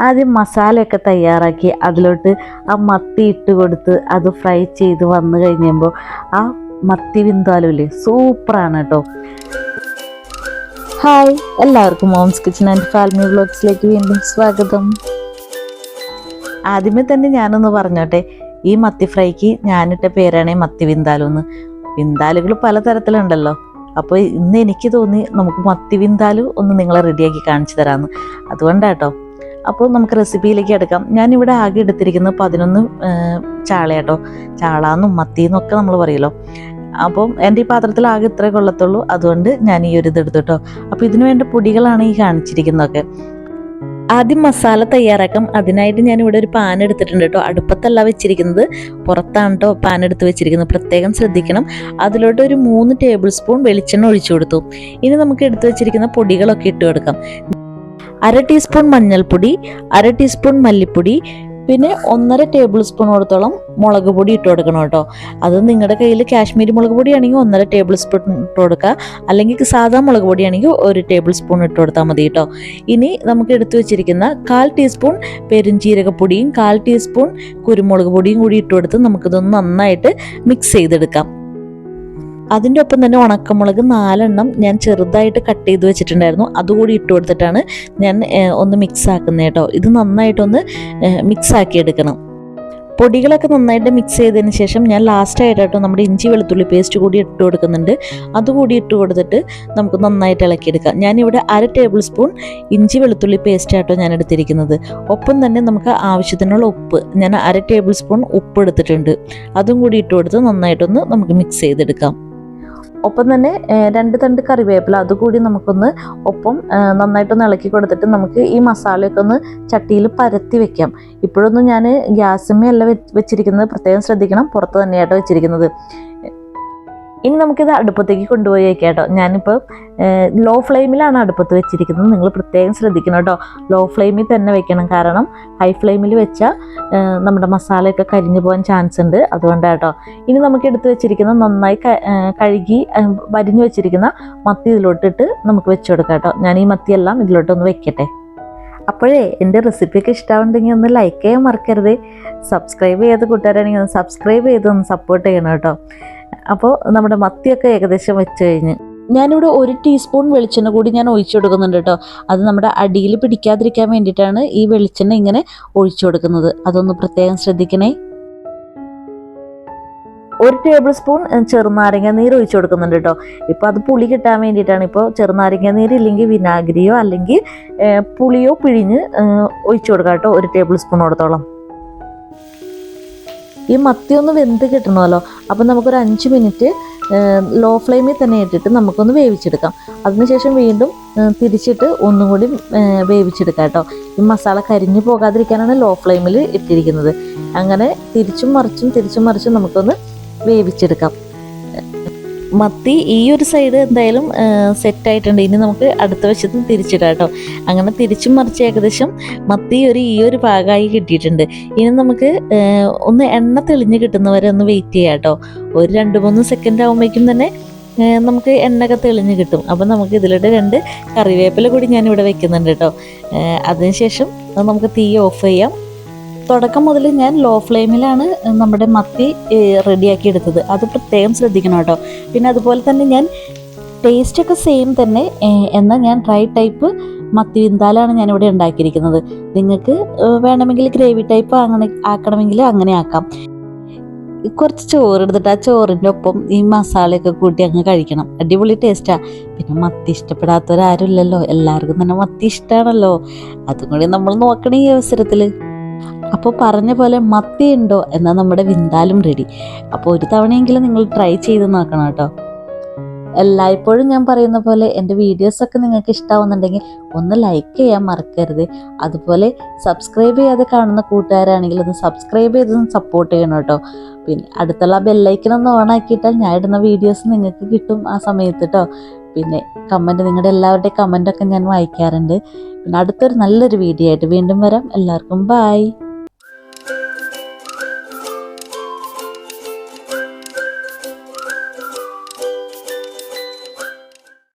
ആദ്യം മസാലയൊക്കെ തയ്യാറാക്കി അതിലോട്ട് ആ മത്തി ഇട്ട് കൊടുത്ത് അത് ഫ്രൈ ചെയ്ത് വന്നു കഴിഞ്ഞപ്പോൾ ആ മത്തി വിന്താലുമില്ലേ സൂപ്പറാണ് കേട്ടോ. ഹായ് എല്ലാവർക്കും മോംസ് കിച്ചൺ ആൻഡ് ഫാൽമി വ്ളോഗ്സിലേക്ക് വീണ്ടും സ്വാഗതം. ആദ്യമേ തന്നെ ഞാനൊന്ന് പറഞ്ഞോട്ടെ ഈ മത്തി ഫ്രൈക്ക് ഞാനിട്ട പേരാണ് മത്തി വിന്താലു എന്ന്. വിന്താലുകൾ പലതരത്തിലുണ്ടല്ലോ. അപ്പോൾ ഇന്ന് എനിക്ക് തോന്നി നമുക്ക് മത്തി വിന്താലു ഒന്ന് നിങ്ങളെ റെഡിയാക്കി കാണിച്ചു തരാമെന്ന്. അതുകൊണ്ടാട്ടോ അപ്പോൾ നമുക്ക് റെസിപ്പിയിലേക്ക് എടുക്കാം. ഞാനിവിടെ ആകെ എടുത്തിരിക്കുന്നത് പതിനൊന്ന് ചാളയാട്ടോ ചാളാന്നും മത്തിന്നും ഒക്കെ നമ്മൾ പറയുമല്ലോ അപ്പം എന്റെ ഈ പാത്രത്തിൽ ആകെ ഇത്രേ കൊള്ളത്തുള്ളൂ. അതുകൊണ്ട് ഞാൻ ഈ ഒരു ഇത് എടുത്തു കേട്ടോ അപ്പോൾ ഇതിനു വേണ്ട പൊടികളാണ് ഈ കാണിച്ചിരിക്കുന്നതൊക്കെ. ആദ്യം മസാല തയ്യാറാക്കാം. അതിനായിട്ട് ഞാൻ ഇവിടെ ഒരു പാൻ എടുത്തിട്ടുണ്ട് കേട്ടോ അടുപ്പത്തല്ല വെച്ചിരിക്കുന്നത്. പുറത്താണ് കേട്ടോ പാൻ എടുത്ത് വെച്ചിരിക്കുന്നത്. പ്രത്യേകം ശ്രദ്ധിക്കണം. അതിലോട്ട് ഒരു മൂന്ന് ടേബിൾ സ്പൂൺ വെളിച്ചെണ്ണ ഒഴിച്ചു കൊടുത്തു. ഇനി നമുക്ക് എടുത്തു വെച്ചിരിക്കുന്ന പൊടികളൊക്കെ ഇട്ട് കൊടുക്കാം. അര ടീസ്പൂൺ മഞ്ഞൾപ്പൊടി അര ടീസ്പൂൺ മല്ലിപ്പൊടി പിന്നെ ഒന്നര ടേബിൾ സ്പൂണോടത്തോളം മുളക് പൊടി ഇട്ട് കൊടുക്കണം കേട്ടോ. അത് നിങ്ങളുടെ കയ്യിൽ കാശ്മീരി മുളക് പൊടി ആണെങ്കിൽ ഒന്നര ടേബിൾ സ്പൂൺ ഇട്ട് കൊടുക്കുക അല്ലെങ്കിൽ സാധാ മുളക് പൊടി ആണെങ്കിൽ ഒരു ടേബിൾ സ്പൂൺ ഇട്ട് കൊടുത്താൽ മതി കേട്ടോ. ഇനി നമുക്ക് എടുത്തു വെച്ചിരിക്കുന്ന കാൽ ടീസ്പൂൺ പെരുംജീരകപ്പൊടിയും കാൽ ടീസ്പൂൺ കുരുമുളക് പൊടിയും കൂടി ഇട്ട് കൊടുത്ത് നമുക്കിതൊന്ന് നന്നായിട്ട് മിക്സ് ചെയ്തെടുക്കാം. അതിന്റെ ഒപ്പം തന്നെ ഉണക്കമുളക് നാലെണ്ണം ഞാൻ ചെറുതായിട്ട് കട്ട് ചെയ്ത് വെച്ചിട്ടുണ്ടായിരുന്നു. അതുകൂടി ഇട്ട് കൊടുത്തിട്ടാണ് ഞാൻ ഒന്ന് മിക്സ് ആക്കുന്നത് കേട്ടോ. ഇത് നന്നായിട്ടൊന്ന് മിക്സ് ആക്കി എടുക്കണം. പൊടികളൊക്കെ നന്നായിട്ട് മിക്സ് ചെയ്തതിന് ശേഷം ഞാൻ ലാസ്റ്റ് ആയിട്ടോ നമ്മുടെ ഇഞ്ചി വെളുത്തുള്ളി പേസ്റ്റ് കൂടി ഇട്ട് കൊടുക്കുന്നുണ്ട്. അതുകൂടി ഇട്ട് കൊടുത്തിട്ട് നമുക്ക് നന്നായിട്ട് ഇളക്കിയെടുക്കാം. ഞാനിവിടെ അര ടേബിൾ സ്പൂൺ ഇഞ്ചി വെളുത്തുള്ളി പേസ്റ്റ് ആട്ടോ ഞാൻ എടുത്തിരിക്കുന്നത്. ഒപ്പം തന്നെ നമുക്ക് ആവശ്യത്തിനുള്ള ഉപ്പ് ഞാൻ അര ടേബിൾ സ്പൂൺ ഉപ്പ് എടുത്തിട്ടുണ്ട്. അതും കൂടി ഇട്ട് കൊടുത്ത് നന്നായിട്ടൊന്ന് നമുക്ക് മിക്സ് ചെയ്തെടുക്കാം. ഒപ്പം തന്നെ രണ്ട് തണ്ട് കറിവേപ്പില അതുകൂടി നമുക്കൊന്ന് ഒപ്പം നന്നായിട്ടൊന്ന് ഇളക്കി കൊടുത്തിട്ട് നമുക്ക് ഈ മസാലയൊക്കെ ഒന്ന് ചട്ടിയിൽ പരത്തി വെക്കാം. ഇപ്പോഴൊന്നും ഞാൻ ഗ്യാസുമേ അല്ല വെച്ചിരിക്കുന്നത്. പ്രത്യേകം ശ്രദ്ധിക്കണം. പുറത്ത് തന്നെയായിട്ട് വെച്ചിരിക്കുന്നത്. ഇനി നമുക്കിത് അടുപ്പത്തേക്ക് കൊണ്ടുപോയി വയ്ക്കാം കേട്ടോ ഞാനിപ്പോൾ ലോ ഫ്ലെയിമിലാണ് അടുപ്പത്ത് വെച്ചിരിക്കുന്നത്. നിങ്ങൾ പ്രത്യേകം ശ്രദ്ധിക്കണം കേട്ടോ. ലോ ഫ്ലെയിമിൽ തന്നെ വെക്കണം. കാരണം ഹൈ ഫ്ലെയിമിൽ വെച്ചാൽ നമ്മുടെ മസാലയൊക്കെ കരിഞ്ഞു പോകാൻ ചാൻസ് ഉണ്ട്. അതുകൊണ്ട് കേട്ടോ ഇനി നമുക്ക് എടുത്ത് വെച്ചിരിക്കുന്ന നന്നായി കഴുകി വരിഞ്ഞു വെച്ചിരിക്കുന്ന മത്തി ഇതിലോട്ടിട്ട് നമുക്ക് വെച്ച് കൊടുക്കാം കേട്ടോ. ഞാൻ ഈ മത്തിയെല്ലാം ഇതിലോട്ടൊന്ന് വെക്കട്ടെ. അപ്പോഴേ എന്റെ റെസിപ്പിയൊക്കെ ഇഷ്ടമുണ്ടെങ്കിൽ ഒന്ന് ലൈക്ക് ചെയ്യാൻ മറക്കരുത്. സബ്സ്ക്രൈബ് ചെയ്ത് കൂട്ടുകാരാണെങ്കിൽ ഒന്ന് സബ്സ്ക്രൈബ് ചെയ്ത് ഒന്ന് സപ്പോർട്ട് ചെയ്യണം കേട്ടോ. അപ്പോൾ നമ്മുടെ മത്തിയൊക്കെ ഏകദേശം വെച്ച് കഴിഞ്ഞ്. ഞാനിവിടെ ഒരു ടീസ്പൂൺ വെളിച്ചെണ്ണ കൂടി ഞാൻ ഒഴിച്ചു കൊടുക്കുന്നുണ്ട് കേട്ടോ. അത് നമ്മുടെ അടിയിൽ പിടിക്കാതിരിക്കാൻ വേണ്ടിയിട്ടാണ് ഈ വെളിച്ചെണ്ണ ഇങ്ങനെ ഒഴിച്ചു കൊടുക്കുന്നത്. അതൊന്ന് പ്രത്യേകം ശ്രദ്ധിക്കണേ. ഒരു ടേബിൾ സ്പൂൺ ചെറുനാരങ്ങ നീര് ഒഴിച്ചു കൊടുക്കുന്നുണ്ട് കേട്ടോ. ഇപ്പോൾ അത് പുളി കിട്ടാൻ വേണ്ടിയിട്ടാണ്. ഇപ്പോൾ ചെറുനാരങ്ങ നീര് ഇല്ലെങ്കിൽ വിനാഗിരിയോ അല്ലെങ്കിൽ പുളിയോ പിഴിഞ്ഞ് ഒഴിച്ചു കൊടുക്കാം കേട്ടോ ഒരു ടേബിൾ സ്പൂണോടത്തോളം ഈ മത്തി ഒന്ന് വെന്ത് കിട്ടണമല്ലോ. അപ്പം നമുക്കൊരു അഞ്ച് മിനിറ്റ് ലോ ഫ്ലെയിമിൽ തന്നെ ഇട്ടിട്ട് നമുക്കൊന്ന് വേവിച്ചെടുക്കാം. അതിനുശേഷം വീണ്ടും തിരിച്ചിട്ട് ഒന്നും കൂടി വേവിച്ചെടുക്കാം കേട്ടോ. ഈ മസാല കരിഞ്ഞു പോകാതിരിക്കാനാണ് ലോ ഫ്ലെയിമിൽ ഇട്ടിരിക്കുന്നത്. അങ്ങനെ തിരിച്ചും മറിച്ചും തിരിച്ചും മറിച്ചും നമുക്കൊന്ന് വേവിച്ചെടുക്കാം. മത്തി ഈ ഒരു സൈഡ് എന്തായാലും സെറ്റ് ആയിട്ടുണ്ട്. ഇനി നമുക്ക് അടുത്ത വശത്ത് തിരിച്ചിടാം കേട്ടോ അങ്ങനെ തിരിച്ചും മറിച്ച് ഏകദേശം മത്തി ഒരു ഈ ഒരു ഭാഗമായി കിട്ടിയിട്ടുണ്ട്. ഇനി നമുക്ക് ഒന്ന് എണ്ണ തെളിഞ്ഞ് കിട്ടുന്നവരെ ഒന്ന് വെയിറ്റ് ചെയ്യാം കേട്ടോ ഒരു രണ്ട് മൂന്ന് സെക്കൻഡ് ആകുമ്പോഴേക്കും തന്നെ നമുക്ക് എണ്ണയൊക്കെ തെളിഞ്ഞ് കിട്ടും. അപ്പം നമുക്ക് ഇതിലൂടെ രണ്ട് കറിവേപ്പില കൂടി ഞാനിവിടെ വെക്കുന്നുണ്ട് കേട്ടോ. അതിനുശേഷം അത് നമുക്ക് തീ ഓഫ് ചെയ്യാം. തുടക്കം മുതൽ ഞാൻ ലോ ഫ്ലെയിമിലാണ് നമ്മുടെ മത്തി റെഡിയാക്കി എടുത്തത്. അത് പ്രത്യേകം ശ്രദ്ധിക്കണം കേട്ടോ. പിന്നെ അതുപോലെ തന്നെ ഞാൻ ടേസ്റ്റ് ഒക്കെ സെയിം തന്നെ എന്നാൽ ഞാൻ ഡ്രൈ ടൈപ്പ് മത്തി വിന്താലാണ് ഞാനിവിടെ ഉണ്ടാക്കിയിരിക്കുന്നത്. നിങ്ങൾക്ക് വേണമെങ്കിൽ ഗ്രേവി ടൈപ്പ് അങ്ങനെ ആക്കണമെങ്കിൽ അങ്ങനെ ആക്കാം. കുറച്ച് ചോറ് എടുത്തിട്ട് ആ ചോറിന്റെ ഒപ്പം ഈ മസാലയൊക്കെ കൂട്ടി അങ്ങ് കഴിക്കണം. അടിപൊളി ടേസ്റ്റാണ് പിന്നെ മത്തി ഇഷ്ടപ്പെടാത്തവരാരും ഇല്ലല്ലോ. എല്ലാവർക്കും തന്നെ മത്തി ഇഷ്ടമാണല്ലോ അതും കൂടി നമ്മൾ നോക്കണം ഈ അവസരത്തിൽ അപ്പോൾ പറഞ്ഞ പോലെ മത്തി ഉണ്ടോ എന്നാൽ നമ്മുടെ വിന്താലും റെഡി അപ്പോൾ ഒരു തവണയെങ്കിലും നിങ്ങൾ ട്രൈ ചെയ്ത് നോക്കണം കേട്ടോ. എല്ലായ്പ്പോഴും ഞാൻ പറയുന്ന പോലെ എന്റെ വീഡിയോസൊക്കെ നിങ്ങൾക്ക് ഇഷ്ടമാവുന്നുണ്ടെങ്കിൽ ഒന്ന് ലൈക്ക് ചെയ്യാൻ മറക്കരുത്. അതുപോലെ സബ്സ്ക്രൈബ് ചെയ്യാതെ കാണുന്ന കൂട്ടുകാരാണെങ്കിൽ ഒന്ന് സബ്സ്ക്രൈബ് ചെയ്തൊന്ന് സപ്പോർട്ട് ചെയ്യണം കേട്ടോ. പിന്നെ അടുത്തുള്ള ബെല്ലൈക്കനൊന്ന് ഓൺ ആക്കിയിട്ടാൽ ഞാൻ ഇടുന്ന വീഡിയോസ് നിങ്ങൾക്ക് കിട്ടും ആ സമയത്ത് കേട്ടോ. പിന്നെ കമന്റ് നിങ്ങളുടെ എല്ലാവരുടെയും കമന്റൊക്കെ ഞാൻ വായിക്കാറുണ്ട്. പിന്നെ അടുത്തൊരു നല്ലൊരു വീഡിയോ ആയിട്ട് വീണ്ടും വരാം. എല്ലാവർക്കും ബായ്